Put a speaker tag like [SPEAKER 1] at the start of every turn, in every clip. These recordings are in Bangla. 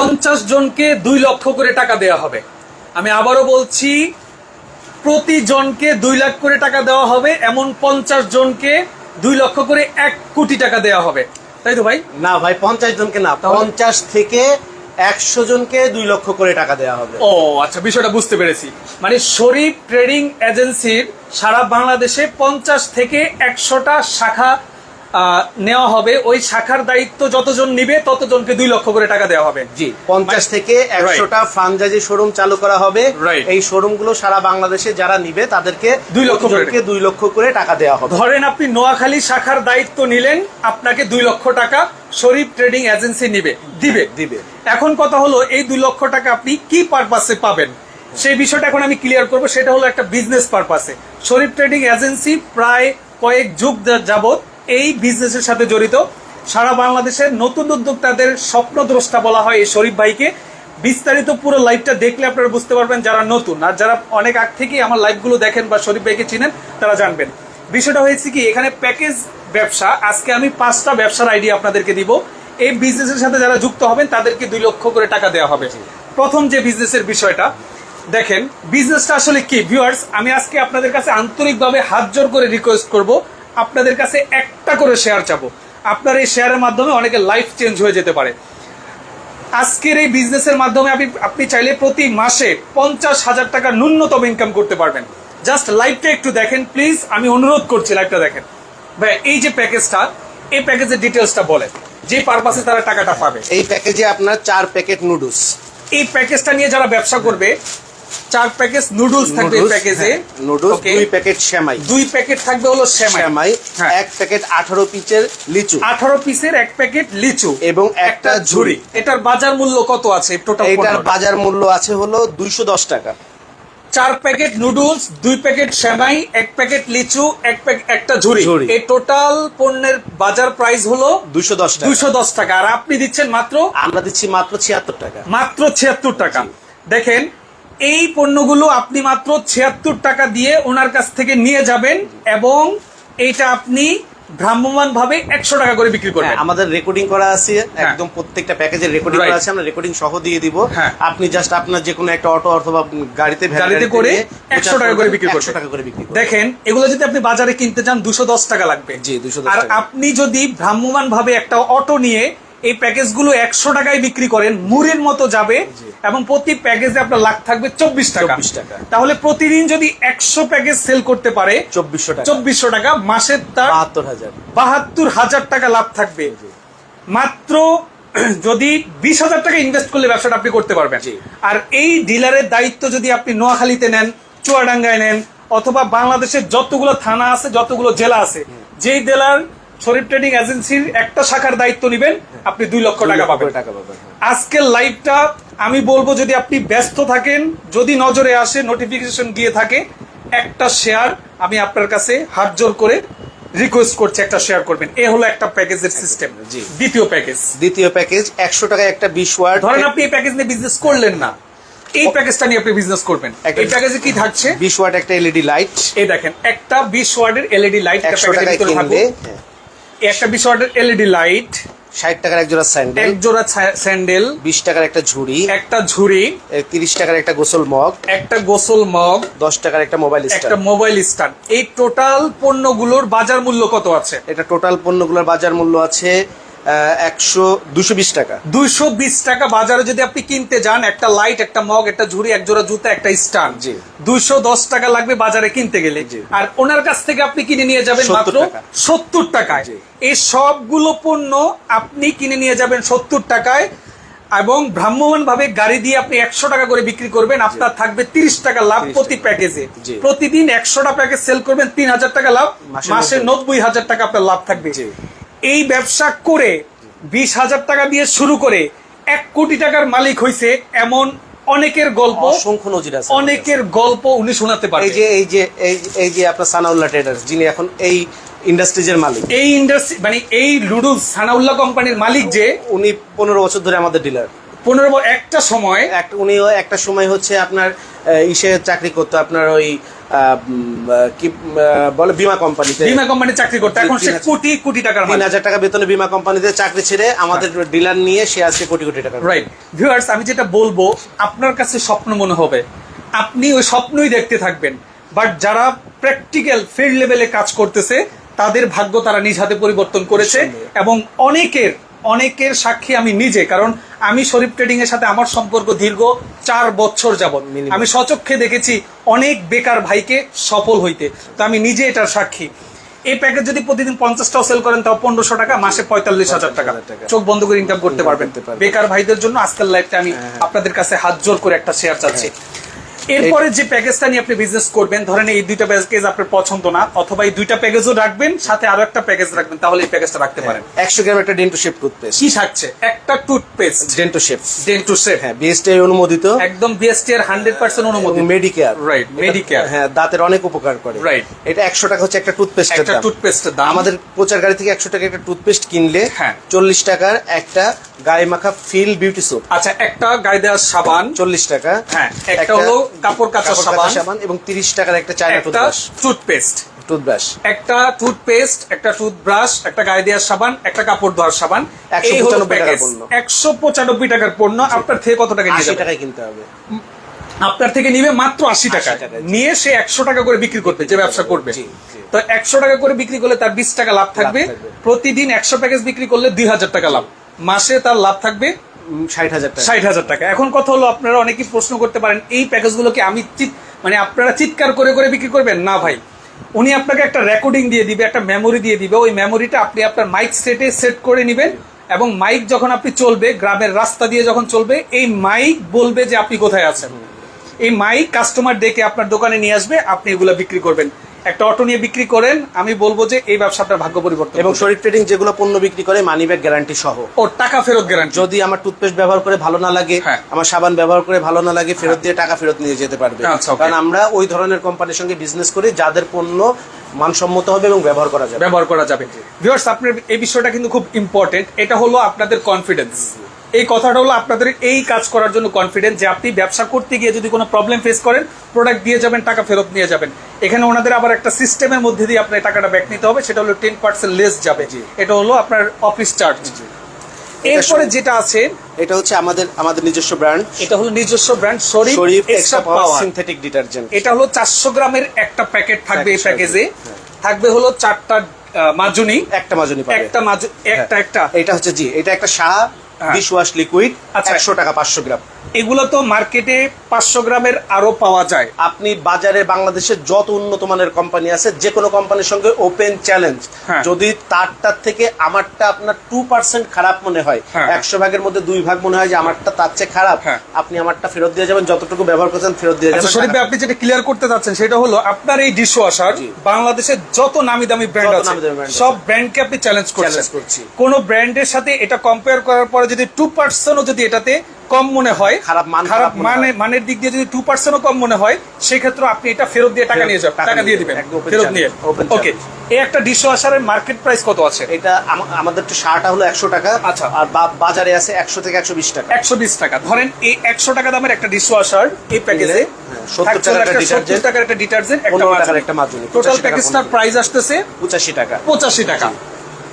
[SPEAKER 1] পঞ্চাশ জনকে দুই লক্ষ করে টাকা দেওয়া হবে। আমি আবারও বলছি প্রতি জনকে দুই লাখ করে টাকা দেওয়া হবে এমন পঞ্চাশ জনকে দুই লক্ষ করে এক কোটি টাকা দেওয়া হবে। তাই তো ভাই?
[SPEAKER 2] না ভাই পঞ্চাশ জনকে না পঞ্চাশ থেকে একশো জনকে দুই লক্ষ করে টাকা দেওয়া হবে।
[SPEAKER 1] ও আচ্ছা বিষয়টা বুঝতে পেরেছি। মানে শরীফ ট্রেডিং এজেন্সির সারা বাংলাদেশে পঞ্চাশ থেকে একশোটা শাখা নেওয়া হবে। ওই শাখার দায়িত্ব যতজন নিবে ততজনকে দুই লক্ষ করে টাকা দেওয়া হবে।
[SPEAKER 2] জি পঞ্চাশ
[SPEAKER 1] মানে-
[SPEAKER 2] থেকে একশোটা ফ্রাঞ্চাইজি শোরুম চালু করা হবে. এই শোরুমগুলো সারা বাংলাদেশে যারা নিবে তাদেরকে
[SPEAKER 1] দুই লক্ষ করে
[SPEAKER 2] দুই লক্ষ করে টাকা দেওয়া হবে।
[SPEAKER 1] ধরেন আপনি নোয়াখালী শাখার দায়িত্ব নিলেন আপনাকে দুই লক্ষ টাকা শরীফ ট্রেডিং এজেন্সি নিবে দিবে।
[SPEAKER 2] দিবে।
[SPEAKER 1] এখন কথা হলো এই দুই লক্ষ টাকা আপনি কি পারপাসে পাবেন? সেই বিষয়টা এখন আমি ক্লিয়ার করব সেটা হলো একটা বিজনেস পারপাসে শরীফ ট্রেডিং এজেন্সি প্রায় কয়েক যুগ যাবত এই বিজনেসের সাথে জড়িত। সারা বাংলাদেশের নতুন উদ্যোক্তাদের স্বপ্নদ্রষ্টা বলা হয় এই শরীফ ভাইকে। বিস্তারিত পুরো লাইভটা দেখলে আপনারা বুঝতে পারবেন যারা নতুন। আর যারা অনেক আগ থেকেই আমার লাইভগুলো দেখেন বা শরীফ ভাইকে চিনেন তারা জানবেন। বিষয়টা হয়েছে কি এখানে প্যাকেজ ব্যবসা আজকে আমি পাঁচটা ব্যবসার আইডিয়া আপনাদেরকে দিব। এই বিজনেসের সাথে যারা যুক্ত হবেন তাদেরকে দুই লক্ষ করে টাকা দেওয়া হবে। প্রথম যে বিজনেসের বিষয়টা দেখেন বিজনেসটা আসলে কি? ভিউয়ার্স আমি আজকে আপনাদের কাছে আন্তরিকভাবে হাত জোর করে রিকোয়েস্ট করব। আপনাদের কাছে একটা করে শেয়ার চাবো। আপনার এই শেয়ারের মাধ্যমে অনেকে লাইফ চেঞ্জ হয়ে যেতে পারে। আজকের এই বিজনেসের মাধ্যমে আপনি আপনি চাইলে প্রতি মাসে পঞ্চাশ হাজার টাকা ন্যূনতম ইনকাম করতে পারবেন। জাস্ট লাইভটা একটু দেখেন প্লিজ আমি অনুরোধ করছি লাইভটা দেখেন। ভাই এই যে প্যাকেজটা এই প্যাকেজের ডিটেলসটা বলেন। যে পারপাসে তারা টাকাটা পাবে।
[SPEAKER 2] এই প্যাকেজে আপনার চার প্যাকেট নুডলস
[SPEAKER 1] এই প্যাকেজটা নিয়ে যারা ব্যবসা করবে চার প্যাকেজ নুডলস থাকবে এই প্যাকেজে।
[SPEAKER 2] নুডলস হ্যাঁ, দুই প্যাকেট সেমাই।
[SPEAKER 1] দুই প্যাকেট থাকবে হলো সেমাই।
[SPEAKER 2] সেমাই
[SPEAKER 1] হ্যাঁ।
[SPEAKER 2] এক প্যাকেট আঠারো পিচের লিচু।
[SPEAKER 1] আঠারো পিসের এক প্যাকেট লিচু।
[SPEAKER 2] এবং একটা ঝুড়ি।
[SPEAKER 1] এটার বাজার মূল্য কত আছে? টোটাল
[SPEAKER 2] এইটার বাজার মূল্য আছে হলো দুইশো দশ টাকা।
[SPEAKER 1] চার প্যাকেট নুডলস দুই প্যাকেট সেমাই এক প্যাকেট লিচু এক প্যাকেট একটা ঝুড়ি। এই টোটাল পণ্যের বাজার প্রাইস হলো
[SPEAKER 2] দুইশো দশ টাকা।
[SPEAKER 1] দুইশো দশ টাকা। আর আপনি দিচ্ছেন মাত্র?
[SPEAKER 2] আমরা দিচ্ছি মাত্র ছিয়াত্তর টাকা।
[SPEAKER 1] মাত্র ছিয়াত্তর টাকা। দেখেন এই পণ্যগুলো আপনি মাত্র ছিয়াত্তর টাকা দিয়ে ওনার কাছ থেকে নিয়ে যাবেন এবং এইটা আপনি ভ্রাম্যমান ভাবে একশো টাকা করে বিক্রি করবেন।
[SPEAKER 2] হ্যাঁ, আমাদের রেকর্ডিং করা আছে একদম প্রত্যেকটা প্যাকেজের রেকর্ডিং করা আছে আমরা রেকর্ডিং সহ দিয়ে দিব।
[SPEAKER 1] হ্যাঁ।
[SPEAKER 2] আপনি জাস্ট আপনার যে কোনো একটা অটো অথবা গাড়িতে
[SPEAKER 1] গাড়িতে করে একশো টাকা করে বিক্রি করবেন।
[SPEAKER 2] টাকা করে বিক্রি
[SPEAKER 1] দেখেন এগুলো যদি আপনি বাজারে কিনতে চান দুশো দশ টাকা লাগবে।
[SPEAKER 2] জি, 210
[SPEAKER 1] আর। আপনি যদি ভ্রাম্যমান ভাবে একটা অটো নিয়ে এই প্যাকেজগুলো একশো টাকায় বিক্রি করেন মুড়ির মতো যাবে এবং প্রতি প্যাকেজে আপনার লাখ থাকবে চব্বিশ টাকা।
[SPEAKER 2] 24 টাকা।
[SPEAKER 1] তাহলে প্রতিদিন যদি একশো প্যাকেজ সেল করতে পারে
[SPEAKER 2] চব্বিশশো টাকা।
[SPEAKER 1] চব্বিশশো টাকা মাসে তার
[SPEAKER 2] বাহাত্তর হাজার।
[SPEAKER 1] বাহাত্তর হাজার টাকা লাভ থাকবে। মাত্র যদি বিশ হাজার টাকা ইনভেস্ট করলে ব্যবসাটা আপনি করতে পারবেন। আর এই ডিলারের দায়িত্ব যদি আপনি নোয়াখালীতে নেন চুয়াডাঙ্গায় নেন অথবা বাংলাদেশের যতগুলো থানা আছে যতগুলো জেলা আছে যেই জেলার শরীফ ট্রেডিং এজেন্সির একটা শাখার দায়িত্ব নেবেন আপনি দুই লক্ষ টাকা পাবেন। আজকের লাইভটা আমি বলব যদি আপনি ব্যস্ত থাকেন যদি নজরে আসে নোটিফিকেশন গিয়ে থাকে একটা শেয়ার আমি আপনার কাছে হাত জোর করে রিকোয়েস্ট করছি একটা শেয়ার করবেন। এ হলো একটা প্যাকেজের সিস্টেম। দ্বিতীয় প্যাকেজ
[SPEAKER 2] দ্বিতীয় প্যাকেজ একশো টাকায় একটা বিশ ওয়ার্ড
[SPEAKER 1] ধরেন আপনি এই প্যাকেজ নিয়ে বিজনেস করলেন না। এই প্যাকেজটা নিয়ে আপনি বিজনেস করবেন। এই প্যাকেজে কি থাকছে?
[SPEAKER 2] বিশ ওয়াট একটা এলইডি লাইট
[SPEAKER 1] এই দেখেন একটা বিশ ওয়ার্ডের এলইডি লাইট
[SPEAKER 2] একশো হ্যাঁ,
[SPEAKER 1] একটা বিশ ওয়াটের এলইডি লাইট
[SPEAKER 2] ষাট টাকার এক জোড়া স্যান্ডেল
[SPEAKER 1] এক জোড়া স্যান্ডেল
[SPEAKER 2] বিশ টাকার একটা ঝুড়ি
[SPEAKER 1] একটা ঝুড়ি
[SPEAKER 2] তিরিশ টাকার একটা গোসল মগ
[SPEAKER 1] একটা গোসল মগ
[SPEAKER 2] দশ টাকার একটা মোবাইল
[SPEAKER 1] একটা মোবাইল স্ট্যান্ড এই টোটাল পণ্যগুলোর বাজার মূল্য কত আছে?
[SPEAKER 2] এটা টোটাল পণ্যগুলোর বাজার মূল্য আছে একশো দুশো বিশ টাকা
[SPEAKER 1] দুইশো বিশ টাকা বাজারে যদি আপনি কিনতে যান একটা লাইট একটা মগ একটা ঝুড়ি এক জোড়া জুতা একটা স্ট্যান্ড
[SPEAKER 2] জি।
[SPEAKER 1] দুইশো দশ টাকা লাগবে বাজারে কিনতে গেলে। আর ওনার কাছ থেকে আপনি কিনে নিয়ে যাবেন মাত্র সত্তর টাকায়। এই সবগুলো পণ্য আপনি কিনে নিয়ে যাবেন সত্তর টাকায় এবং ভ্রাম্যমান ভাবে গাড়ি দিয়ে আপনি একশো টাকা করে বিক্রি করবেন আপনার থাকবে তিরিশ টাকা লাভ প্রতি প্যাকেজে। প্রতিদিন একশোটা প্যাকেজ সেল করবেন তিন হাজার টাকা লাভ
[SPEAKER 2] মাসে নব্বই।
[SPEAKER 1] হাজার টাকা আপনার লাভ থাকবে। এই ব্যবসা করে বিশ হাজার টাকা দিয়ে শুরু করে এক কোটি টাকার মালিক হয়েছে এমন অনেকের গল্প
[SPEAKER 2] অসংখ্য নজির আছে
[SPEAKER 1] অনেকের গল্প উনি শোনাতে পারে
[SPEAKER 2] এই যে এই যে এই এই যে আপনার সানাউল্লাহ ট্রেডার্স যিনি এখন এই ইন্ডাস্ট্রিজের মালিক।
[SPEAKER 1] এই ইন্ডাস্ট্রি মানে এই লুডুস সানাউল্লাহ কোম্পানির মালিক যে
[SPEAKER 2] উনি পনেরো বছর ধরে আমাদের ডিলার।
[SPEAKER 1] পনেরো একটা সময়
[SPEAKER 2] উনিও একটা সময় হচ্ছে আপনার ইসে চাকরি করতো আপনার ওই কি বলে বিমা কোম্পানিতে।
[SPEAKER 1] বিমা কোম্পানি চাকরি করতে। এখন সে কোটি কোটি টাকার
[SPEAKER 2] তিন হাজার টাকা বেতনে বিমা কোম্পানিতে চাকরি ছেড়ে আমাদের ডিলার নিয়ে সে আজকে কোটি কোটি টাকা
[SPEAKER 1] রাইট ভিউয়ার্স আমি যেটা বলব আপনার কাছে স্বপ্ন মনে হবে। আপনি ওই স্বপ্নই দেখতে থাকবেন। বাট যারা প্র্যাকটিক্যাল ফিল্ড লেভেলে কাজ করতেছে তাদের ভাগ্য তারা নিজ হাতে পরিবর্তন করেছে এবং অনেকের অনেকের সাক্ষী আমি নিজে কারণ আমি শরীফ ট্রেডিং এর সাথে আমার সম্পর্ক দীর্ঘ চার বছর যাবত আমি সচক্ষে দেখেছি অনেক বেকার ভাইকে সফল হইতে তো আমি নিজে এটার সাক্ষী। এই প্যাকেজ যদি প্রতিদিন পঞ্চাশটাও সেল করেন তাও পনেরোশো টাকা মাসে পঁয়তাল্লিশ হাজার টাকা। চোখ বন্ধ করে ইনকাম করতে পারবেন। বেকার ভাইদের জন্য আজকাল লাইফটা আমি আপনাদের কাছে হাত জোর করে একটা শেয়ার চাচ্ছি। এরপরে যে প্যাকেজটা নিয়ে আপনি বিজনেস করবেন ধরেন এই দুইটা প্যাকেজ আপনার পছন্দ না অথবা এই দুইটা প্যাকেজও রাখবেন সাথে আরও একটা প্যাকেজ রাখবেন তাহলে এই প্যাকেজটা রাখতে পারেন।
[SPEAKER 2] একশো গ্রাম একটা ডেন্টো শেপ টুথপেস্ট
[SPEAKER 1] কি থাকছে? একটা টুথপেস্ট
[SPEAKER 2] ডেন্টো শেপ
[SPEAKER 1] ডেন টু সেট
[SPEAKER 2] হ্যাঁ বিএসটি অনুমোদিত।
[SPEAKER 1] একদম বিএসটি এর হান্ড্রেড পার্সেন্ট অনুমোদিত।
[SPEAKER 2] মেডিকেয়ার
[SPEAKER 1] রাইট মেডিকেয়ার
[SPEAKER 2] হ্যাঁ দাঁতের অনেক উপকার করে।
[SPEAKER 1] রাইট
[SPEAKER 2] এটা একশো টাকা হচ্ছে একটা টুথপেস্ট
[SPEAKER 1] একটা টুথপেস্টের দাম।
[SPEAKER 2] আমাদের প্রচার গাড়ি থেকে একশো টাকা একটা টুথপেস্ট কিনলে
[SPEAKER 1] হ্যাঁ।
[SPEAKER 2] চল্লিশ টাকার একটা গায়ে মাখা ফিল বিউটি সোপ
[SPEAKER 1] আচ্ছা একটা গায়ে দেওয়ার সাবান।
[SPEAKER 2] চল্লিশ টাকা।
[SPEAKER 1] হ্যাঁ একটা হলো কাপড় কাচা সাবান।
[SPEAKER 2] সাবান এবং তিরিশ টাকার একটা চায়না টুথব্রাশ
[SPEAKER 1] টুথপেস্ট
[SPEAKER 2] টুথব্রাশ
[SPEAKER 1] একটা টুথপেস্ট একটা টুথব্রাশ একটা গায়ে দেওয়ার সাবান একটা কাপড় ধোয়ার সাবান।
[SPEAKER 2] 195 টাকার পণ্য।
[SPEAKER 1] একশো পঁচানব্বই টাকার পণ্য। আপনার থেকে কত টাকা
[SPEAKER 2] আশি টাকায় কিনতে হবে।
[SPEAKER 1] আপনার থেকে নিবে মাত্র আশি টাকা।
[SPEAKER 2] 80 টাকা, জি।
[SPEAKER 1] নিয়ে সে একশো টাকা করে বিক্রি করবে যে ব্যবসা করবে। তো একশো টাকা করে বিক্রি করলে তার বিশ টাকা লাভ থাকবে।
[SPEAKER 2] থাকবে।
[SPEAKER 1] প্রতিদিন একশো প্যাকেজ বিক্রি করলে দুই হাজার টাকা লাভ। মাসে তার লাভ থাকবে
[SPEAKER 2] ষাট হাজার টাকা।
[SPEAKER 1] ষাট হাজার টাকা। এখন কথা হলো আপনারা অনেকেই প্রশ্ন করতে পারেন এই প্যাকেজগুলোকে আমি মানে আপনারা চিৎকার করে করে বিক্রি করবেন? না ভাই। উনি আপনাকে একটা রেকর্ডিং দিয়ে দিবে একটা মেমোরি দিয়ে দিবে। ওই মেমোরিটা আপনি আপনার মাইক সেটে সেট করে নেবেন এবং মাইক যখন আপনি চলবে গ্রামের রাস্তা দিয়ে যখন চলবে এই মাইক বলবে যে আপনি কোথায় আছেন। এই মাইক কাস্টমার ডেকে আপনার দোকানে নিয়ে আসবে আপনি এগুলো বিক্রি করবেন। একটা অটো নিয়ে বিক্রি করেন আমি বলব যে এই ব্যবসা আপনার ভাগ্য পরিবর্তন
[SPEAKER 2] এবং শরীর ট্রেডিং যেগুলো পণ্য বিক্রি করে মানি ব্যাগ গ্যারান্টি সহ।
[SPEAKER 1] ও টাকা ফেরত গ্যারান্টি
[SPEAKER 2] যদি আমার টুথপেস্ট ব্যবহার করে ভালো না লাগে
[SPEAKER 1] হ্যাঁ।
[SPEAKER 2] আমার সাবান ব্যবহার করে ভালো না লাগে ফেরত দিয়ে টাকা ফেরত নিয়ে যেতে পারবে।
[SPEAKER 1] আচ্ছা,
[SPEAKER 2] কারণ আমরা ওই ধরনের কোম্পানির সঙ্গে বিজনেস করি যাদের পণ্য মানসম্মত হবে এবং ব্যবহার করা যাবে।
[SPEAKER 1] ব্যবহার করা যাবে। ভিউয়ার্স আপনার এই বিষয়টা কিন্তু খুব ইম্পর্টেন্ট এটা হলো আপনাদের কনফিডেন্স এই কথাটা হলো আপনাদের এই কাজ করার জন্য কনফিডেন্স যে আপনি ব্যবসা করতে গিয়ে যদি কোনো প্রবলেম ফেস করেন প্রোডাক্ট দিয়ে যাবেন টাকা ফেরত নিয়ে যাবেন। এখানে ওনাদের আবার একটা সিস্টেমের মধ্যে দিয়ে আপনার টাকাটা ব্যাক নিতে হবে সেটা হলো টেন পার্সেন্ট লেস যাবে। এটা হলো আপনার অফিস চার্জ এরপরে যেটা আছে
[SPEAKER 2] এটা হচ্ছে আমাদের আমাদের নিজস্ব ব্র্যান্ড
[SPEAKER 1] এটা হলো নিজস্ব brand Sharif
[SPEAKER 2] Sharif
[SPEAKER 1] extra
[SPEAKER 2] extra power
[SPEAKER 1] power
[SPEAKER 2] synthetic detergent
[SPEAKER 1] এটা হলো চারশো গ্রামের একটা প্যাকেট থাকবে এই প্যাকেজে। থাকবে। হলো চারটা মাজুনি।
[SPEAKER 2] একটা মাজনি পাবে।
[SPEAKER 1] একটা মাজু একটা
[SPEAKER 2] হ্যাঁ।
[SPEAKER 1] একটা।
[SPEAKER 2] এটা হচ্ছে জি এটা একটা শাহ। ডিশ ওয়াশ লিকুইড
[SPEAKER 1] আচ্ছা।
[SPEAKER 2] একশো টাকা পাঁচশো গ্রাম
[SPEAKER 1] এগুলো তো মার্কেটে পাঁচশো গ্রামের আরও পাওয়া যায়
[SPEAKER 2] আপনি বাজারে বাংলাদেশের যত উন্নত মানের কোম্পানি আছে যে কোনো কোম্পানির সঙ্গে ওপেন চ্যালেঞ্জ
[SPEAKER 1] হ্যাঁ।
[SPEAKER 2] যদি তারটার থেকে আমারটা আপনার টু পার্সেন্ট খারাপ মনে হয়
[SPEAKER 1] হ্যাঁ।
[SPEAKER 2] একশো ভাগের মধ্যে দুই ভাগ মনে হয় যে আমারটা তার চেয়ে খারাপ
[SPEAKER 1] হ্যাঁ।
[SPEAKER 2] আপনি আমারটা ফেরত দিয়ে যাবেন যতটুকু ব্যবহার করছেন ফেরত দিয়ে
[SPEAKER 1] আচ্ছা
[SPEAKER 2] যাবেন
[SPEAKER 1] শরীফ আপনি যেটা ক্লিয়ার করতে চাচ্ছেন সেটা হলো আপনার এই ডিশ ওয়াশার। বাংলাদেশের যত নামি দামি ব্র্যান্ড আছে সব ব্র্যান্ডকে আপনি চ্যালেঞ্জ করছেন কোন ব্র্যান্ডের সাথে এটা কম্পেয়ার করার পরে যদি টু পার্সেন্টও যদি এটাতে কম মনে হয়
[SPEAKER 2] খারাপ মান
[SPEAKER 1] খারাপ
[SPEAKER 2] মানে
[SPEAKER 1] মানের দিক দিয়ে যদি টু পার্সেন্টও কম মনে হয় সেক্ষেত্রে আপনি এটা ফেরত দিয়ে টাকা নিয়ে যাবেন
[SPEAKER 2] টাকা
[SPEAKER 1] দিয়ে দিবেন ফেরত নিয়ে ওকে এই একটা ডিশ ওয়াশারের মার্কেট প্রাইস কত আছে?
[SPEAKER 2] এটা আমাদের তো শাহটা হলো একশো টাকা
[SPEAKER 1] আচ্ছা।
[SPEAKER 2] আর বাজারে আছে একশো থেকে একশো বিশ টাকা।
[SPEAKER 1] একশো বিশ টাকা। ধরেন এই একশো টাকা দামের একটা ডিশ ওয়াশার এই প্যাকেজে
[SPEAKER 2] 70 টাকার একটা
[SPEAKER 1] ডিটারজেন্ট একটা
[SPEAKER 2] 15 টাকার
[SPEAKER 1] মাজনি।
[SPEAKER 2] একটা মাজনি,
[SPEAKER 1] টোটাল প্যাকেজটার প্রাইস আসতেছে
[SPEAKER 2] পঁচাশি টাকা।
[SPEAKER 1] পঁচাশি টাকা।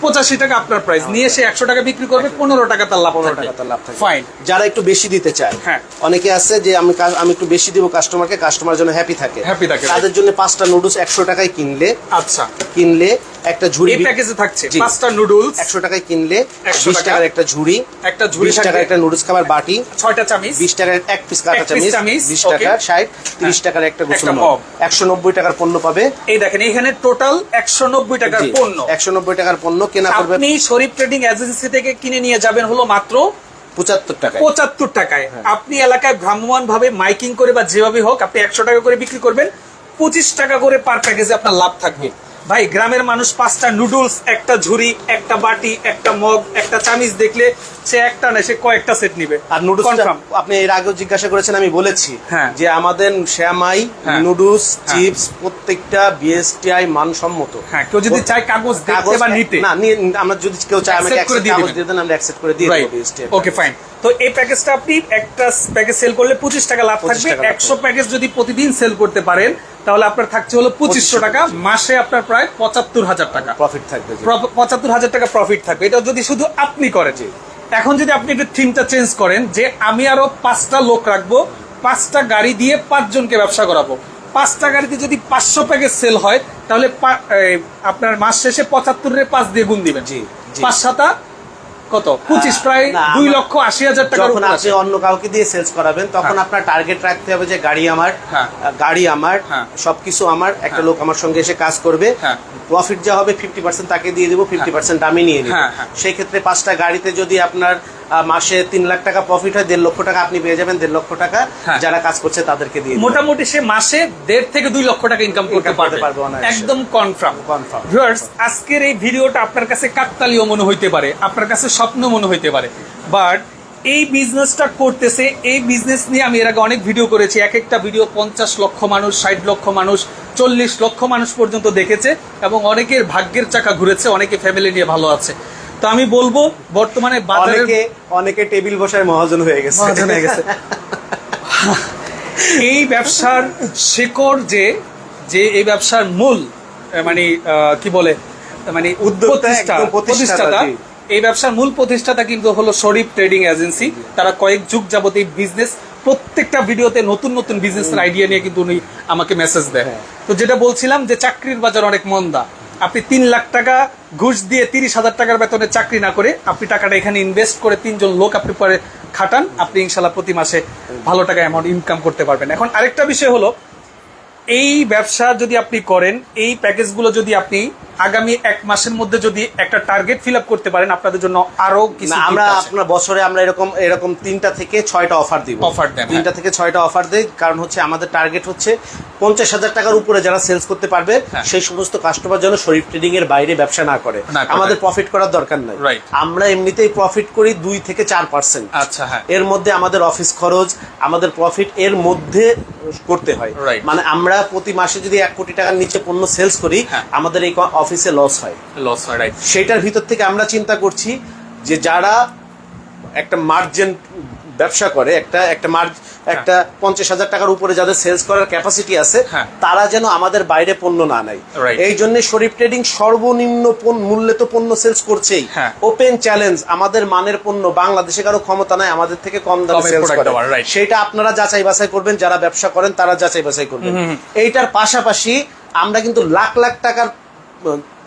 [SPEAKER 1] পঁচাশি টাকা আপনার প্রাইস নিয়ে সে একশো টাকা বিক্রি করবে পনেরো টাকা তার লাভ
[SPEAKER 2] পনেরো টাকা তার লাভ
[SPEAKER 1] ফাইন
[SPEAKER 2] যারা একটু বেশি দিতে চায়
[SPEAKER 1] হ্যাঁ।
[SPEAKER 2] অনেকে আছে যে আমি আমি একটু বেশি দিব কাস্টমারকে কাস্টমার জন্য হ্যাপি থাকে।
[SPEAKER 1] হ্যাপি থাকে।
[SPEAKER 2] তাদের জন্য পাঁচটা নুডলস একশো টাকায় কিনলে
[SPEAKER 1] আচ্ছা।
[SPEAKER 2] কিনলে একটা ঝুড়ি
[SPEAKER 1] এই প্যাকেজে থাকছে। পাঁচটা নুডলস
[SPEAKER 2] একশো টাকায় কিনলে
[SPEAKER 1] 100
[SPEAKER 2] বিশ
[SPEAKER 1] টাকা।
[SPEAKER 2] টাকার একটা ঝুড়ি
[SPEAKER 1] একটা ঝুড়ি
[SPEAKER 2] বিশ টাকার একটা নুডলস খাবার বাটি
[SPEAKER 1] ছয়টা চামিচ
[SPEAKER 2] বিশ টাকার এক পিস
[SPEAKER 1] piece
[SPEAKER 2] চামিচ
[SPEAKER 1] চামিচ,
[SPEAKER 2] বিশ
[SPEAKER 1] okay.
[SPEAKER 2] টাকার তিরিশ টাকার একটা গোসল মগ
[SPEAKER 1] মগ।
[SPEAKER 2] একশো নব্বই টাকার পণ্য পাবে
[SPEAKER 1] এই দেখেন এখানে টোটাল একশো নব্বই টাকার পণ্য
[SPEAKER 2] একশো নব্বই টাকার পণ্য কেনা করবে
[SPEAKER 1] আপনি শরীফ ট্রেডিং এজেন্সি থেকে কিনে নিয়ে যাবেন হলো মাত্র
[SPEAKER 2] পঁচাত্তর টাকায়
[SPEAKER 1] পঁচাত্তর টাকায়
[SPEAKER 2] হ্যাঁ।
[SPEAKER 1] আপনি এলাকায় ভ্রাম্যমান ভাবে মাইকিং করে বা যেভাবে হোক আপনি একশো টাকা করে বিক্রি করবেন পঁচিশ টাকা করে পার প্যাকেজে আপনার লাভ থাকবে ভাই গ্রামের মানুষ পাঁচটা নুডলস একটা ঝুড়ি একটা বাটি একটা মগ একটা চামিচ দেখলে সে একটা না সে কয়েকটা সেট নিবে
[SPEAKER 2] আর নুডলস আপনি এর আগেও জিজ্ঞাসা করেছেন আমি বলেছি
[SPEAKER 1] হ্যাঁ।
[SPEAKER 2] যে আমাদের শ্যামাই
[SPEAKER 1] হ্যাঁ।
[SPEAKER 2] নুডলস
[SPEAKER 1] হ্যাঁ।
[SPEAKER 2] চিপস প্রত্যেকটা বিএসটিআই মানসম্মত
[SPEAKER 1] হ্যাঁ কেউ যদি চায় কাগজ দেখতে বা নিতে
[SPEAKER 2] না আমরা যদি কেউ চায় আমাকে কাগজ। দিয়ে দেন আমরা অ্যাকসেপ্ট করে দিয়ে দেবো
[SPEAKER 1] রাইট ওকে ফাইন তো এই প্যাকেজটা আপনি একটা প্যাকেজ সেল করলে পঁচিশ টাকা লাভ থাকবে। একশো প্যাকেজ যদি প্রতিদিন সেল করতে পারেন তাহলে আপনার থাকছে হলো পঁচিশশো টাকা। মাসে আপনার প্রায় পঁচাত্তর হাজার টাকা।
[SPEAKER 2] প্রফিট থাকবে
[SPEAKER 1] পঁচাত্তর হাজার টাকা প্রফিট থাকবে। এটা যদি শুধু আপনি করেন। এখন যদি আপনি একটু থিমটা চেঞ্জ করেন যে আমি আরও পাঁচটা লোক রাখব পাঁচটা গাড়ি দিয়ে পাঁচজনকে ব্যবসা করাবো। পাঁচটা গাড়িতে যদি পাঁচশো প্যাকেজ সেল হয় তাহলে আপনার মাস শেষে পঁচাত্তরের পাঁচ দিয়ে গুণ দিবেন।
[SPEAKER 2] জি, জি।
[SPEAKER 1] পাঁচ সাতা কত পঁচিশ প্রায় দুই লক্ষ আশি হাজার টাকা
[SPEAKER 2] যখন আপনি অন্য কাউকে দিয়ে সেলস করাবেন তখন
[SPEAKER 1] হ্যাঁ।
[SPEAKER 2] আপনার টার্গেট রাখতে হবে যে গাড়ি আমার
[SPEAKER 1] হ্যাঁ।
[SPEAKER 2] গাড়ি আমার
[SPEAKER 1] হ্যাঁ।
[SPEAKER 2] সবকিছু আমার একটা। লোক আমার সঙ্গে এসে কাজ করবে। প্রফিট যা হবে ফিফটি পার্সেন্ট তাকে দিয়ে দেবো ফিফটি পার্সেন্ট আমি নিয়ে নিব। সেই ক্ষেত্রে পাঁচটা গাড়িতে যদি আপনার মাসে তিন লাখ টাকা প্রফিট হয় দেড় লক্ষ টাকা আপনি পেয়ে যাবেন দেড় লক্ষ টাকা
[SPEAKER 1] হ্যাঁ।
[SPEAKER 2] যারা কাজ করছে তাদেরকে দিয়ে
[SPEAKER 1] মোটামুটি সে মাসে দেড় থেকে দুই লক্ষ টাকা ইনকাম করতে
[SPEAKER 2] করতে
[SPEAKER 1] পারবে। একদম কনফার্ম. ভিউয়ার্স আজকের এই ভিডিওটা আপনার কাছে কাকতালীয় মনে হইতে পারে আপনার কাছে স্বপ্ন মনে হইতে পারে। বাট এই বিজনেসটা করতেছে এই বিজনেস নিয়ে আমি এর আগে অনেক ভিডিও করেছি। এক একটা ভিডিও পঞ্চাশ লক্ষ মানুষ ষাট লক্ষ মানুষ চল্লিশ লক্ষ মানুষ পর্যন্ত দেখেছে এবং অনেকের ভাগ্যের চাকা ঘুরেছে অনেকে ফ্যামিলি নিয়ে ভালো আছে। তো আমি বলব বর্তমানে বাজারে
[SPEAKER 2] অনেকে টেবিল বসায় মহাজন হয়ে গেছে।
[SPEAKER 1] মহাজন হয়ে গেছে। এই ব্যবসার শেকড় যে যে এই ব্যবসার মূল মানে কি বলে মানে
[SPEAKER 2] প্রতিষ্ঠাতা
[SPEAKER 1] এই ব্যবসার মূল প্রতিষ্ঠাতা কিন্তু হলো শরীফ ট্রেডিং এজেন্সি। তারা কয়েক যুগ যাবত এই বিজনেস প্রত্যেকটা ভিডিওতে নতুন নতুন বিজনেস আইডিয়া নিয়ে কিন্তু উনি আমাকে মেসেজ দেয়।
[SPEAKER 2] হ্যাঁ।
[SPEAKER 1] তো যেটা বলছিলাম যে চাকরির বাজার অনেক মন্দা। আপনি তিন লাখ টাকা ঘুষ দিয়ে তিরিশ হাজার টাকার বেতনে চাকরি না করে আপনি টাকাটা এখানে ইনভেস্ট করে তিনজন লোক আপনি পরে খাটান, আপনি ইনশাল্লাহ প্রতি মাসে ভালো টাকা অ্যামাউন্ট ইনকাম করতে পারবেন। এখন আরেকটা বিষয় হলো, এই ব্যবসা যদি আপনি করেন, এই প্যাকেজগুলো যদি আপনি আগামী এক মাসের মধ্যে যদি একটা টার্গেট ফিল আপ করতে পারেন আপনাদের জন্য আরও কিছু
[SPEAKER 2] আমরা আপনার বছরে আমরা এরকম এরকম তিনটা থেকে ছয়টা অফার দিব।
[SPEAKER 1] Offer দেন,
[SPEAKER 2] তিনটা থেকে ছয়টা অফার দেই কারণ হচ্ছে আমাদের টার্গেট হচ্ছে পঞ্চাশ হাজার টাকার উপরে যারা সেলস করতে পারবে
[SPEAKER 1] হ্যাঁ।
[SPEAKER 2] সেই সমস্ত কাস্টমার যেন শরীফ ট্রেডিং এর বাইরে ব্যবসা না করে। আমাদের প্রফিট করার দরকার নাই। আমরা এমনিতেই প্রফিট করি দুই থেকে চার পার্সেন্ট
[SPEAKER 1] আচ্ছা হ্যাঁ।
[SPEAKER 2] এর মধ্যে আমাদের অফিস খরচ আমাদের প্রফিট এর মধ্যে করতে হয়. মানে আমরা প্রতি মাসে যদি এক কোটি টাকার নিচে পণ্য সেলস করি
[SPEAKER 1] হ্যাঁ।
[SPEAKER 2] আমাদের এই অফিসে লস হয়।
[SPEAKER 1] লস হয় রাইট
[SPEAKER 2] সেটার ভিতর থেকে আমরা চিন্তা করছি যে যারা একটা মার্জেন ব্যবসা করে একটা একটা মার্জ একটা পঞ্চাশ হাজার টাকার উপরে যাদের সেলস করার ক্যাপাসিটি আছে
[SPEAKER 1] হ্যাঁ।
[SPEAKER 2] তারা যেন আমাদের বাইরে পণ্য না নেয়। এই জন্য শরীফ ট্রেডিং সর্বনিম্ন মূল্যে তো পণ্য সেলস করছেই।
[SPEAKER 1] হ্যাঁ।
[SPEAKER 2] ওপেন চ্যালেঞ্জ আমাদের মানের পণ্য বাংলাদেশে কারও ক্ষমতা নাই আমাদের থেকে কম দামে সেলস করে। সেটা আপনারা যাচাই বাছাই করবেন যারা ব্যবসা করেন তারা যাচাই বাছাই করবেন। এইটার পাশাপাশি আমরা কিন্তু লাখ লাখ টাকার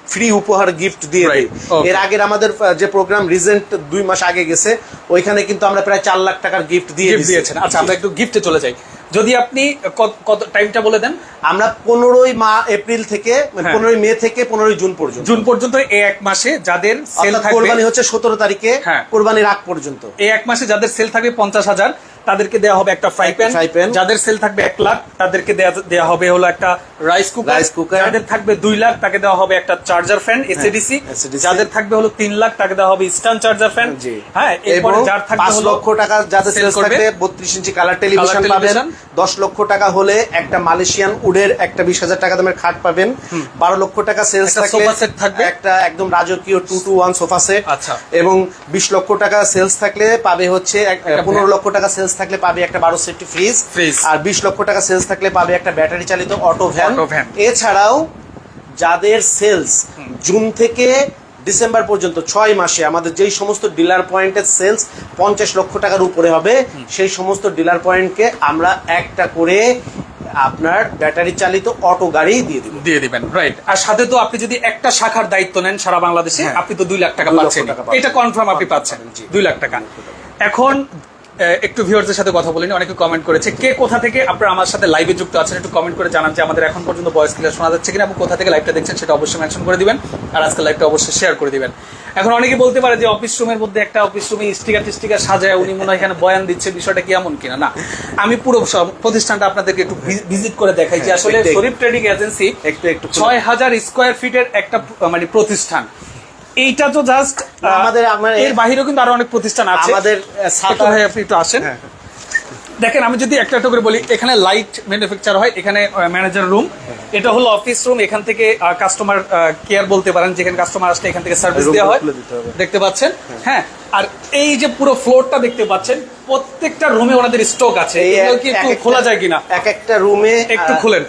[SPEAKER 2] ফ্রি উপহার গিফট দিয়ে দিই এর আগের আমাদের যে প্রোগ্রাম রিজেন্ট দুই মাস আগে গেছে ওইখানে কিন্তু আমরা প্রায় চার লাখ টাকার গিফট দিয়ে
[SPEAKER 1] দিয়েছেন। আচ্ছা আমরা একটু গিফটে চলে যাই। যদি আপনি কত- টাইমটা বলে দেন?
[SPEAKER 2] আমরা পনেরোই মা এপ্রিল থেকে
[SPEAKER 1] হ্যাঁ।
[SPEAKER 2] পনেরোই মে থেকে পনেরোই জুন পর্যন্ত।
[SPEAKER 1] জুন পর্যন্ত এই এক মাসে যাদের সেল থাকবে
[SPEAKER 2] কোরবানি হচ্ছে সতেরো তারিখে
[SPEAKER 1] হ্যাঁ।
[SPEAKER 2] কোরবানির আগ পর্যন্ত।
[SPEAKER 1] এই এক মাসে যাদের সেল থাকবে পঞ্চাশ হাজার তাদেরকে দেওয়া হবে একটা ফ্রাই প্যান। যাদের সেল থাকবে এক লাখ তাদেরকে দেওয়া হবে হলো একটা রাইস কুকার
[SPEAKER 2] Rice cooker।
[SPEAKER 1] যাদের থাকবে দুই লাখ তাকে দেওয়া হবে একটা চার্জার ফ্যান এসএডিসি যাদের থাকবে হলো তিন লাখ তাকে দেওয়া হবে স্টান চার্জার ফ্যান হ্যাঁ এরপরে যার থাকবে
[SPEAKER 2] পাঁচ লক্ষ টাকা যাদের
[SPEAKER 1] করবে।
[SPEAKER 2] থাকবে বত্রিশ ইঞ্চি কালার টেলিভিশন পাবেন। দশ লক্ষ টাকা হলে একটা মালয়েশিয়ান উডের একটা বিশ হাজার টাকা দামের খাট পাবেন। বারো লক্ষ টাকা সেলস
[SPEAKER 1] থাকবে।
[SPEAKER 2] একটা একদম রাজকীয় two two one sofa set
[SPEAKER 1] আচ্ছা।
[SPEAKER 2] এবং বিশ লক্ষ টাকা সেলস থাকলে পাবে হচ্ছে পনেরো লক্ষ টাকা সেলস থাকলে পাবে একটা বারো সেফটি ফ্রিজ
[SPEAKER 1] Fridge।
[SPEAKER 2] আর বিশ লক্ষ টাকা সেলস থাকলে পাবে একটা ব্যাটারি চালিত অটো ভ্যান। এছাড়াও যাদের সেলস জুন থেকে ডিসেম্বর পর্যন্ত ছয় মাসে আমাদের যেই সমস্ত ডিলার পয়েন্টের সেলস পঞ্চাশ লক্ষ টাকার উপরে হবে সেই সমস্ত ডিলার পয়েন্টকে আমরা একটা করে আপনার ব্যাটারি চালিত অটো গাড়ি দিয়ে দিব।
[SPEAKER 1] দিয়ে দিবেন রাইট আর সাথে তো আপনি যদি একটা শাখার দায়িত্ব নেন সারা বাংলাদেশে
[SPEAKER 2] হ্যাঁ।
[SPEAKER 1] আপনি তো দুই লাখ টাকা পাচ্ছেন। এটা কনফার্ম আপনি পাচ্ছেন। দুই লাখ টাকা। এখন একটু ভিউয়ারদের সাথে কথা বলিনি অনেকে কমেন্ট করেছে কে কোথা থেকে? আপনারা আমার সাথে লাইভে যুক্ত আছেন একটু কমেন্ট করে জানান যে আমাদের এখন পর্যন্ত ভয়েস ক্লিয়ার শোনা যাচ্ছে কিনা এবং কোথা থেকে লাইভটা দেখছেন সেটা অবশ্যই মেনশন করে দিবেন আর আজকে লাইভটা অবশ্যই শেয়ার করে দিবেন। এখন অনেকে বলতে পারে যে অফিস রুমের মধ্যে একটা অফিস রুমে স্টিকার টিস্টিকার সাজায় উনি মনে হয় এখানে বয়ান দিচ্ছে বিষয়টা কি এমন কিনা? না আমি পুরো সব- প্রতিষ্ঠানটা আপনাদেরকে একটু ভিজিট করে দেখাই যে
[SPEAKER 2] হ্যাঁ,
[SPEAKER 1] আসলে শরীফ ট্রেডিং এজেন্সি
[SPEAKER 2] একটু একটু
[SPEAKER 1] ছয় হাজার স্কোয়ার ফিটের একটা মানে প্রতিষ্ঠান। এইটা তো জাস্ট
[SPEAKER 2] আমাদের-
[SPEAKER 1] এর বাহিরেও কিন্তু আরও অনেক প্রতিষ্ঠান আছে।
[SPEAKER 2] আমাদের,
[SPEAKER 1] ভাই আপনি একটু আসেন।
[SPEAKER 2] হ্যাঁ।
[SPEAKER 1] দেখেন আমি যদি একটা একটা করে বলি এখানে লাইট ম্যানুফ্যাকচার হয় এখানে ম্যানেজার রুম এটা হলো অফিস রুম এখান থেকে কাস্টমার কেয়ার বলতে পারেন যেখানে কাস্টমার আসলে এখান থেকে সার্ভিস দেওয়া হয়। দেখতে পাচ্ছেন? হ্যাঁ আর এই যে পুরো ফ্লোরটা দেখতে পাচ্ছেন প্রত্যেকটা রুমে ওনাদের স্টক আছে।
[SPEAKER 2] এই
[SPEAKER 1] কি একটু খোলা যায় কিনা?
[SPEAKER 2] এক একটা রুমে
[SPEAKER 1] একটু খুলেন।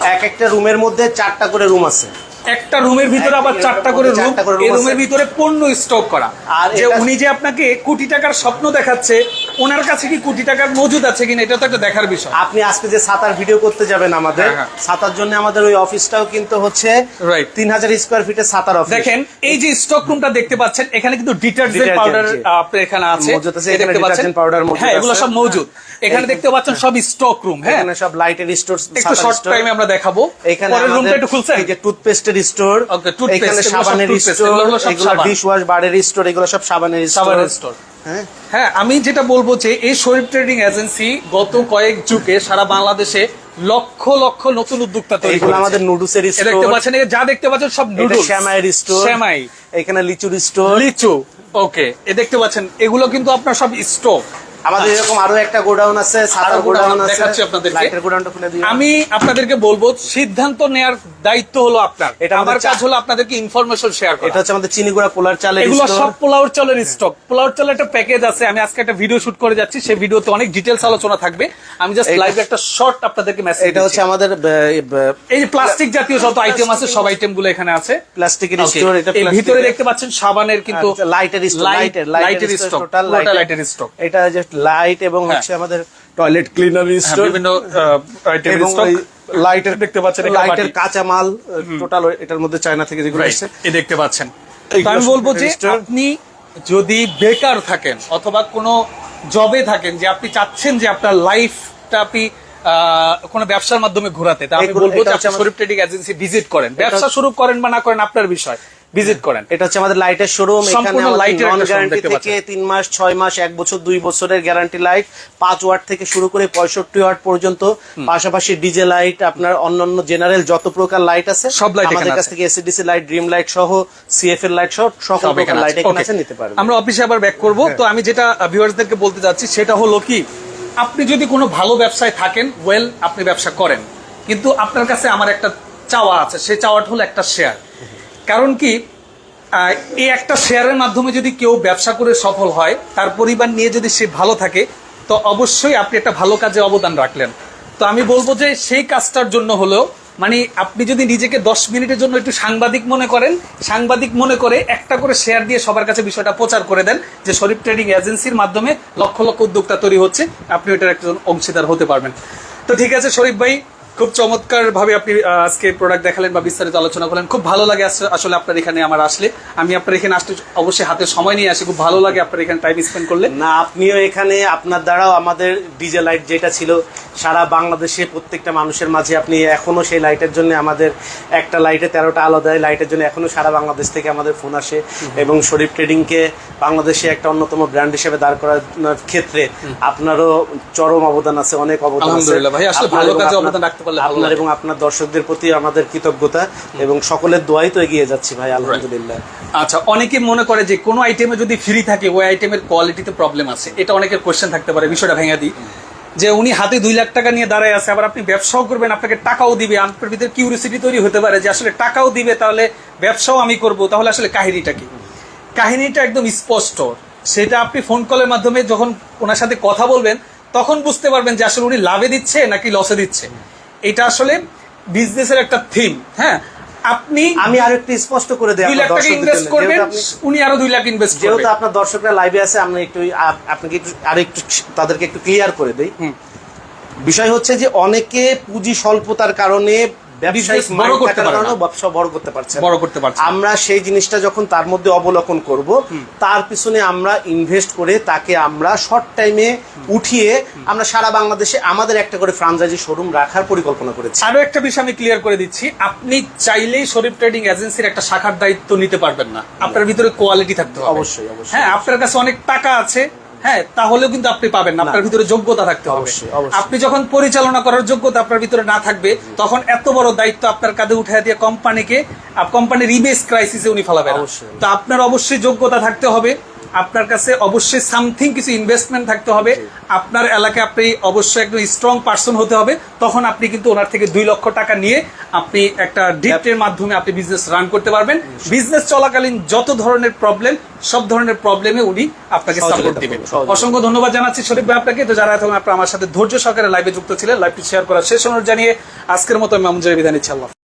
[SPEAKER 2] এক একটা রুমের মধ্যে চারটা করে রুম আছে।
[SPEAKER 1] একটা রুমের ভিতরে আবার চারটা করে রুম এই রুমের ভিতরে পণ্য স্টক করা।
[SPEAKER 2] আর
[SPEAKER 1] যে উনি যে আপনাকে কোটি টাকার স্বপ্ন দেখাচ্ছে ওনার কাছে কি কোটি টাকার মজুদ আছে কিনা এটা তো একটা দেখার বিষয়।
[SPEAKER 2] আপনি আজকে যে সাতার ভিডিও করতে যাবেন আমাদের
[SPEAKER 1] হ্যাঁ, হ্যাঁ।
[SPEAKER 2] সাতার জন্য আমাদের ওই অফিসটাও কিন্তু হচ্ছে
[SPEAKER 1] Right.
[SPEAKER 2] তিন হাজার স্কোয়ার ফিটের সাতার অফিস
[SPEAKER 1] দেখেন এই যে স্টক রুমটা দেখতে পাচ্ছেন এখানে কিন্তু ডিটারজেন্ট পাউডার। আপনার এখানে আছে।
[SPEAKER 2] মজুদ আছে, এখানে
[SPEAKER 1] দেখতে পাচ্ছেন?
[SPEAKER 2] মজুদ
[SPEAKER 1] হ্যাঁ এগুলো সব মজুদ। এখানে দেখতে পাচ্ছেন সব স্টক রুম হ্যাঁ।
[SPEAKER 2] এখানে সব লাইটের স্টোর
[SPEAKER 1] একটু শর্ট টাইমে আমরা দেখাবো।
[SPEAKER 2] এখানে
[SPEAKER 1] পরের রুমটা একটু খুলছেন?
[SPEAKER 2] এই যে টুথপেস্টের স্টোর
[SPEAKER 1] toothpaste,
[SPEAKER 2] এখানে সাবানের স্টোর
[SPEAKER 1] এগুলো
[SPEAKER 2] ডিশ ওয়াশ বারের স্টোর এগুলো সব সাবানের স্টোর হ্যাঁ?
[SPEAKER 1] হ্যাঁ আমি যেটা বলব যে এই শরীফ ট্রেডিং এজেন্সি গত কয়েক যুগে সারা বাংলাদেশে লক্ষ লক্ষ নতুন উদ্যোক্তা তৈরি
[SPEAKER 2] এগুলো
[SPEAKER 1] করেছে।
[SPEAKER 2] আমাদের নুডলসের
[SPEAKER 1] স্টোর দেখতে পাচ্ছেন যা দেখতে পাচ্ছেন সব নুডুস
[SPEAKER 2] শ্যামাইয়ের স্টোর
[SPEAKER 1] শ্যামাই।
[SPEAKER 2] এখানে লিচুর স্টোর
[SPEAKER 1] লিচু ওকে এ দেখতে পাচ্ছেন এগুলো কিন্তু আপনার সব স্টক
[SPEAKER 2] আমাদের এরকম আরও একটা গোডাউন আছে সাতার গোডাউন আছে।
[SPEAKER 1] দেখাচ্ছি আপনাদেরকে।
[SPEAKER 2] লাইটের গোডাউনটা খুলে দিই
[SPEAKER 1] আমি আপনাদেরকে বলব সিদ্ধান্ত নেয়ার দায়িত্ব হলো আপনার।
[SPEAKER 2] এটা
[SPEAKER 1] আমার কাজ হলো আপনাদেরকে ইনফরমেশন শেয়ার
[SPEAKER 2] এটা হচ্ছে আমাদের চিনিগুড়া পোলার চালের
[SPEAKER 1] এগুলো সব পোলাওর চালের স্টক পোলাওর চালের একটা প্যাকেজ আছে আমি আজকে একটা ভিডিও শুট করে যাচ্ছি সেই ভিডিওতে অনেক ডিটেলস আলোচনা থাকবে। আমি জাস্ট লাইভে একটা শর্ট আপনাদেরকে মেসেজ
[SPEAKER 2] এটা হচ্ছে আমাদের
[SPEAKER 1] এই যে প্লাস্টিক জাতীয় যত আইটেম আছে সব আইটেমগুলো এখানে আছে।
[SPEAKER 2] প্লাস্টিকের স্টোর এটা
[SPEAKER 1] ভিতরে দেখতে পাচ্ছেন সাবানের কিন্তু
[SPEAKER 2] আচ্ছা, লাইটের স্টোর লাইটের
[SPEAKER 1] লাইটের স্টক
[SPEAKER 2] টোটাল
[SPEAKER 1] লাইটের স্টক
[SPEAKER 2] এটা জাস্ট লাইট এবং
[SPEAKER 1] হ্যাঁ।
[SPEAKER 2] হচ্ছে আমাদের টয়লেট ক্লিনার স্টোর
[SPEAKER 1] বিভিন্ন আইটেম স্টক
[SPEAKER 2] লাইটের
[SPEAKER 1] দেখতে পাচ্ছেন
[SPEAKER 2] লাইটের। কাঁচা মাল টোটাল এটার মধ্যে চায়না থেকে যেগুলো আসছে।
[SPEAKER 1] এই দেখতে পাচ্ছেন। আমি বলব যে আপনি যদি বেকার থাকেন অথবা কোনো জবে থাকেন যে আপনি চাচ্ছেন যে আপনার লাইফটা আপনি কোনো ব্যবসার মাধ্যমে ঘোরাতে তা আমি বলব যে আপনি শরীফ ট্রেডিং এজেন্সি ভিজিট করেন। ব্যবসা শুরু করেন বা না করেন আপনার বিষয়। ভিজিট করেন।
[SPEAKER 2] এটা হচ্ছে আমাদের লাইটের শোরুম এখানে
[SPEAKER 1] showroom
[SPEAKER 2] গ্যারান্টি থেকে তিন মাস ছয় মাস এক বছর দুই বছরের গ্যারান্টি লাইট পাঁচ ওয়াট থেকে শুরু করে পঁয়ষট্টি ওয়াট পর্যন্ত। পাশাপাশি ডিজে লাইট আপনার অন্যান্য জেনারেল যত প্রকার লাইট আছে
[SPEAKER 1] সব লাইট
[SPEAKER 2] আমাদের কাছ থেকে AC DC light dream light সহ সিএফ এর লাইট সহ সকল
[SPEAKER 1] সব
[SPEAKER 2] প্রকার লাইট। এখানে আছে নিতে পারবেন।
[SPEAKER 1] আমরা অফিসে আবার ব্যাক করব। তো আমি যেটা ভিউয়ার্সদেরকে বলতে যাচ্ছি সেটা হলো কি আপনি যদি কোনো ভালো ব্যবসায় থাকেন ওয়েল আপনি ব্যবসা করেন। কিন্তু আপনার কাছে আমার একটা চাওয়া আছে সেই চাওয়াটা হলো একটা শেয়ার কারণ কি এই একটা শেয়ারের মাধ্যমে যদি কেউ ব্যবসা করে সফল হয়, তার পরিবার নিয়ে যদি সে ভালো থাকে, তো অবশ্যই আপনি একটা ভালো কাজে অবদান রাখলেন। তো আমি বলব যে সেই কাজটার জন্য হলেও মানে আপনি যদি নিজেকে দশ মিনিটের জন্য একটু সাংবাদিক মনে করেন, সাংবাদিক মনে করে একটা করে শেয়ার দিয়ে সবার কাছে বিষয়টা প্রচার করে দেন যে শরীফ ট্রেডিং এজেন্সির মাধ্যমে লক্ষ লক্ষ উদ্যোক্তা তৈরি হচ্ছে, আপনি ওটার একজন অংশীদার হতে পারবেন। তো ঠিক আছে শরীফ ভাই খুব চমৎকার ভাবে আপনি আজকে প্রোডাক্ট দেখালেন বা বিস্তারিত আলোচনা করলেন। খুব ভালো লাগে আসলে আপনার এখানে আমার আসলে। আমি আপনার এখানে আসতে অবশ্যই হাতে সময় নিয়ে আসি। খুব ভালো লাগে আপনার এখানে টাইম স্পেন্ড করলে।
[SPEAKER 2] না আপনিও এখানে আপনার দ্বারাও আমাদের ডিজে লাইট যেটা ছিল সারা বাংলাদেশে প্রত্যেকটা মানুষের মাঝে আপনি এখনও সেই লাইটের জন্য আমাদের একটা লাইটে তেরোটা আলো দেয়। লাইটের জন্য এখনও সারা বাংলাদেশ থেকে আমাদের ফোন আসে। এবং শরীফ ট্রেডিংকে বাংলাদেশে একটা অন্যতম ব্র্যান্ড হিসেবে দাঁড় করার ক্ষেত্রে আপনারও চরম অবদান আছে অনেক অবদান আছে।
[SPEAKER 1] ভাই, আসলে ভালো কাজে অবদান রাখতে পারলে
[SPEAKER 2] আপনার এবং আপনার দর্শকদের প্রতি আমাদের কৃতজ্ঞতা এবং সকলের দোয়াই তো এগিয়ে যাচ্ছি ভাই আলহামদুলিল্লাহ।
[SPEAKER 1] আচ্ছা অনেকে মনে করে যে কোনো আইটেমে যদি ফ্রি থাকে ওই আইটেমের কোয়ালিটিতে প্রবলেম আছে। এটা অনেকের কোশ্চেন থাকতে পারে বিষয়টা ভেঙে দিই। যে উনি হাতে দুই লাখ টাকা নিয়ে দাঁড়ায় আছে আবার আপনি ব্যবসাও করবেন আপনাকে টাকাও দিবে। আপনার ভিতরে কিউরিসিটি তৈরি হতে পারে যে আসলে টাকাও দিবে তাহলে ব্যবসাও আমি করব। তাহলে আসলে কাহিনীটা কি? কাহিনীটা একদম স্পষ্ট। সেটা আপনি ফোন কলের মাধ্যমে যখন ওনার সাথে কথা বলবেন তখন বুঝতে পারবেন যে আসলে উনি লাভে দিচ্ছে নাকি লসে দিচ্ছে। এটা আসলে বিজনেসের একটা থিম হ্যাঁ? আপনি
[SPEAKER 2] আমি আর একটু স্পষ্ট করে দেই
[SPEAKER 1] দুই লাখ টাকা ইনভেস্ট করবেন উনি আরও দুই লাখ ইনভেস্ট
[SPEAKER 2] যেহেতু আপনার দর্শকরা লাইভে আছে আমরা একটু আপ- আপনাকে একটু আর একটু তাদেরকে একটু ক্লিয়ার করে দেই। বিষয় হচ্ছে যে অনেকে পুঁজি স্বল্পতার কারণে
[SPEAKER 1] বড় করতে
[SPEAKER 2] থাকার
[SPEAKER 1] পারে না।
[SPEAKER 2] কারণে ব্যবসা বড় করতে পারছে।
[SPEAKER 1] বড় করতে পারছে
[SPEAKER 2] আমরা সেই জিনিসটা যখন তার মধ্যে অবলোকন করব তার পিছনে আমরা ইনভেস্ট করে তাকে আমরা শর্ট টাইমে উঠিয়ে আমরা সারা বাংলাদেশে আমাদের একটা করে ফ্রাঞ্চাইজি শোরুম রাখার পরিকল্পনা করেছি।
[SPEAKER 1] আরও একটা বিষয় আমি ক্লিয়ার করে দিচ্ছি। আপনি চাইলেই শরীফ ট্রেডিং এজেন্সির একটা শাখার দায়িত্ব নিতে পারবেন না। আপনার ভিতরে কোয়ালিটি থাকতে হবে।
[SPEAKER 2] অবশ্যই, অবশ্যই।
[SPEAKER 1] হ্যাঁ আপনার কাছে অনেক টাকা আছে হ্যাঁ তাহলেও কিন্তু আপনি পাবেন না। আপনার ভিতরে যোগ্যতা থাকতে হবে। আপনি যখন পরিচালনা করার যোগ্যতা আপনার ভিতরে না থাকবে তখন এত বড় দায়িত্ব আপনার কাঁধে উঠে দিয়ে কোম্পানিকে কোম্পানির রিবেস ক্রাইসিসে উনি ফেলাবেন। তো আপনার অবশ্যই যোগ্যতা থাকতে হবে। আপনার কাছে অবশ্যই সামথিং কিছু ইনভেস্টমেন্ট থাকতে হবে। আপনার এলাকায় আপনি অবশ্যই একদম স্ট্রং পার্সন হতে হবে। তখন আপনি কিন্তু ওনার থেকে দুই লক্ষ টাকা নিয়ে আপনি একটা ডিপ্টের মাধ্যমে আপনি বিজনেস রান করতে পারবেন। বিজনেস চলাকালীন যত ধরনের প্রবলেম সব ধরনের প্রবলেমে উনি আপনাকে সাপোর্ট দিবেন। অসংখ্য ধন্যবাদ জানাচ্ছি শরীফ ভাই আপনাকে। তো যারা এখন আপনার আমার সাথে ধৈর্য সহকারে লাইভে যুক্ত ছিলেন লাইভটি শেয়ার করার শেষ অনুরোধ জানিয়ে আজকের মতো আমি মামুন বিধান ইচ্ছা আল্লাহ